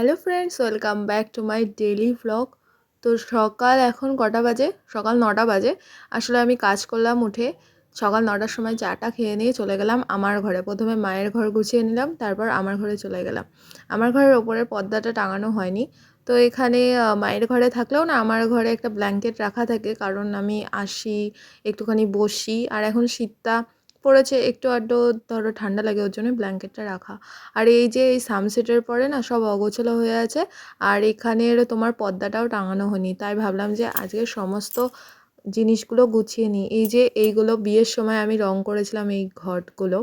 Hello friends, welcome back to my daily vlog তো সকাল এখন কটা বাজে? সকাল নটা বাজে। আসলে আমি কাজ করলাম উঠে, সকাল নটার সময় চাটা খেয়ে নিয়ে চলে গেলাম আমার ঘরে। প্রথমে মায়ের ঘর গুছিয়ে নিলাম, তারপর আমার ঘরে চলে গেলাম। আমার ঘরের ওপরের পর্দাটা টাঙানো হয়নি। তো এখানে মায়ের ঘরে থাকলেও না আমার ঘরে একটা ব্ল্যাঙ্কেট রাখা থাকে, কারণ আমি আসি, একটুখানি বসি, আর এখন শীতটা পড়েছে, একটু আড্ডো, ধরো ঠান্ডা লাগে ওর জন্য ব্ল্যাঙ্কেটটা রাখা। আর এই যে এই সামসেটের পরে না সব অগোছালো হয়ে আছে, আর এখানের তোমার পর্দাটাও টাঙানো হয়নি। তাই ভাবলাম যে আজকে সমস্ত জিনিসগুলো গুছিয়ে নিই। এই যে এইগুলো বিয়ের সময় আমি রং করেছিলাম এই ঘটগুলো।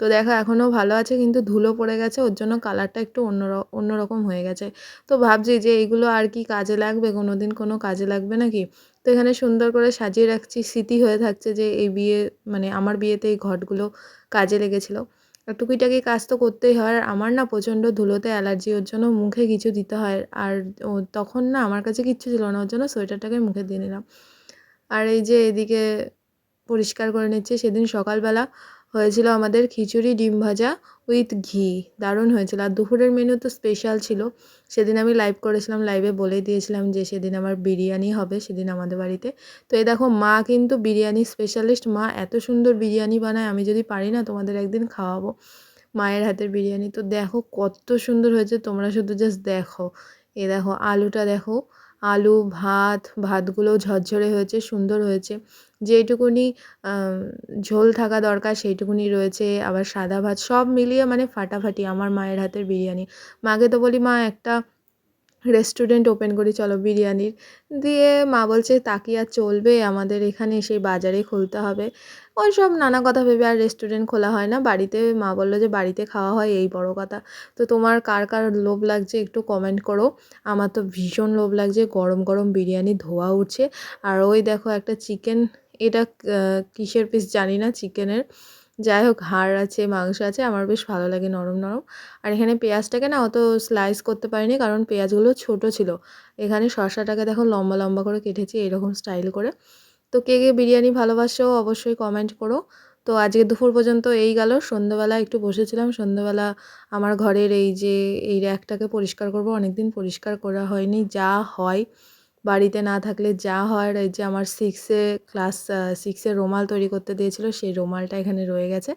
তো দেখো এখনও ভালো আছে কিন্তু ধুলো পড়ে গেছে, ওর জন্য কালারটা একটু অন্য অন্যরকম হয়ে গেছে। তো ভাবছি যে এইগুলো আর কি কাজে লাগবে? কোনো দিন কোনো কাজে লাগবে নাকি? তো এখানে সুন্দর করে সাজিয়ে রাখছি, স্মৃতি হয়ে থাকছে যে এই বিয়ে মানে আমার বিয়েতে এই ঘটগুলো কাজে লেগেছিলো। টুকিটাকি কাজ তো করতেই হয়, আর আমার না প্রচণ্ড ধুলোতে অ্যালার্জি, ওর জন্য মুখে কিছু দিতে হয়, আর তখন না আমার কাছে কিচ্ছু ছিল না, ওর জন্য সোয়েটারটাকে মুখে দিয়ে নিলাম। আর এই যে এদিকে পরিষ্কার করে নিচ্ছে, সেদিন সকালবেলা হয়েছিল আমাদের খিচুড়ি ডিম ভাজা উইথ ঘি। দারুণ হয়েছিল। আর দুপুরের মেনু তো স্পেশাল ছিল। সেদিন আমি লাইভ করেছিলাম লাইভে বলে দিয়েছিলাম যে সেদিন আমার বিরিয়ানি হবে, সেদিন আমাদের বাড়িতে। তো এই দেখো, মা কিন্তু বিরিয়ানি স্পেশালিস্ট মা এত সুন্দর বিরিয়ানি বানায়, আমি যদি পারি না তোমাদের একদিন খাওয়াবো মায়ের হাতের বিরিয়ানি। তো দেখো কত সুন্দর হয়েছে, তোমরা শুধু জাস্ট দেখো। এ দেখো, আলুটা দেখো আলু, ভাত, ভাতগুলো ঝরঝরে হয়েছে, সুন্দর হয়েছে। যেইটুকুনি ঝোল থাকা দরকার সেইটুকুনি রয়েছে। আবার সাদা ভাত সব মিলিয়ে মানে ফাটাফাটি আমার মায়ের হাতের বিরিয়ানি। মাকে তো বলি, মা, একটা রেস্টুরেন্ট ওপেন করি, চলো বিরিয়ানির। দিয়ে মা বলছে তাকি আর চলবে আমাদের এখানে, সেই বাজারে খুলতে হবে। ওই সব নানা কথা ভেবে আর রেস্টুরেন্ট খোলা হয় না। বাড়িতে মা বলল যে, বাড়িতে খাওয়া হয়, এই বড় কথা। তো তোমার কার কার লোভ লাগছে একটু কমেন্ট করো। আমার তো ভীষণ লোভ লাগছে, গরম গরম বিরিয়ানি ধোয়া উঠছে। আর ওই দেখো একটা চিকেন এটা কিসের পিস জানি না চিকেনের যাই হোক, হাড় আছে, মাংস আছে, আমার বেশ ভালো লাগে নরম নরম। আর এখানে পেঁয়াজটাকে না অত স্লাইস করতে পারিনি, কারণ পেঁয়াজগুলো ছোট ছিল। এখানে শসাটাকে দেখো লম্বা লম্বা করে কেটেছি এরকম স্টাইল করে। তো কে কে বিরিয়ানি ভালোবাসো অবশ্যই কমেন্ট করো। তো আজকে দুপুর পর্যন্ত এই গেল। সন্ধ্যেবেলা একটু বসেছিলাম। সন্ধ্যেবেলা আমার ঘরের এই যে, এই র্যাকটাকে পরিষ্কার করব, অনেকদিন পরিষ্কার করা হয়নি। যা হয় বাড়িতে না থাকলে যা হয়, এই যে আমার সিক্সে ক্লাস সিক্সে রোমাল তৈরি করতে দিয়েছিল, সেই রোমালটা এখানে রয়ে গেছে।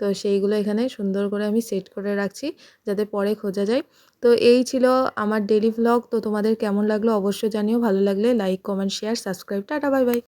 তো সেইগুলো এখানে সুন্দর করে আমি সেট করে রাখছি, যাতে পরে খোঁজা যায়। তো এই ছিল আমার ডেলি ভ্লগ তো তোমাদের কেমন লাগল অবশ্যই জানিও, ভালো লাগলে like comment share subscribe tata bye bye